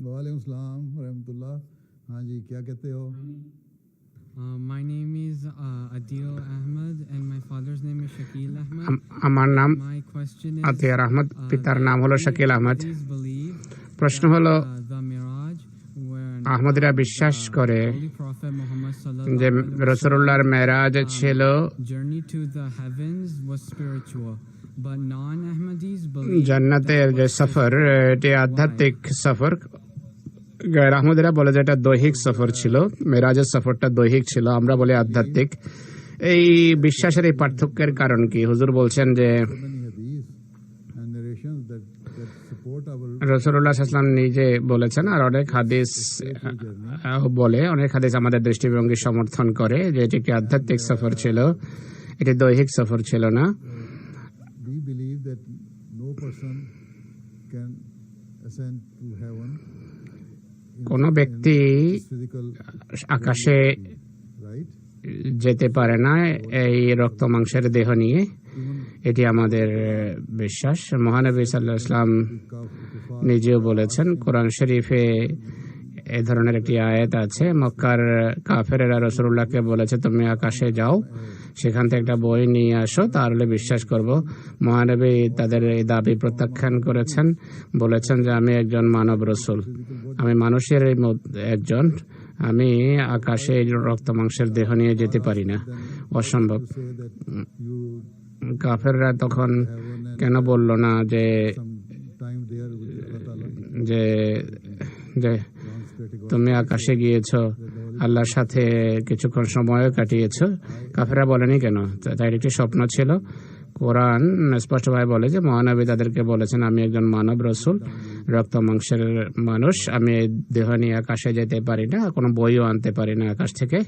वालेकुम सलाम रहमतुल्लाह हाँ जी क्या कहते हो Uh, my name is uh, Adil Ahmed, and my father's name is Shakil Ahmed. আম- আমার নাম My question is Atiar Ahmad uh, পিতার that নাম হলো we Shakil Ahmad Ahmadis believe প্রশ্ন that, হলো uh, the Miraj, when আহমদিরা uh, বিশ্বাস the করে Holy Prophet Muhammad sallallahu যে alaihi wasallam, রসুল্লাহর মেরাজ ছিল journey to the heavens was spiritual, but non-Ahmadis believe জান্নাতের that যে was সফর এটি আধ্যাত্মিক সফর গায়ের আহমদিরা বলে যে এটা দৈহিক সফর ছিল, মেরাজের সফরটা দৈহিক ছিল, আমরা বলি আধ্যাত্মিক। এই বিশ্বাসের এই পার্থক্যের কারণ কি? হুজুর বলছেন যে রসুল্লাহ আসলাম নিজে বলেছেন, আর অনেক হাদিস বলে, অনেক হাদিস আমাদের দৃষ্টিভঙ্গি সমর্থন করে যে এটি একটি আধ্যাত্মিক সফর ছিল, এটি দৈহিক সফর ছিল না। কোনো ব্যক্তি আকাশে যেতে পারে না এই রক্ত মাংসের দেহ নিয়ে। এটি আমাদের বিশ্বাস। মহানবী সাল্লাহ ইসলাম নিজেও বলেছেন কোরআন শরীফে এ ধরনের একটি আয়াত আছে, মক্কার কাফেরেরা রসুল্লাহকে বলেছে, তুমি আকাশে যাও, সেখান থেকে একটা বই নিয়ে আসো, তাহলে বিশ্বাস করব। মহানবী তাদের এই দাবি প্রত্যাখ্যান করেছেন, বলেছেন যে, আমি একজন মানব রসুল, আমি মানুষের একজন, আমি আকাশে রক্ত মাংসের দেহ নিয়ে যেতে পারি না, অসম্ভব। কাফেররা তখন কেন বলল না যে যে তুমি আকাশে গিয়েছ, আল্লাহর সাথে কিছুক্ষণ সময়ও কাটিয়েছ। কাফেরা বলেনি কেন? তাই একটি স্বপ্ন ছিল। কোরআন স্পষ্টভাবে বলে যে, মহানবী তাদেরকে বলেছেন, আমি একজন মানব রসুল, রক্ত মাংসের মানুষ। আমি দেহ নিয়ে আকাশে যেতে পারি না, কোনো বইও আনতে পারি না আকাশ থেকে.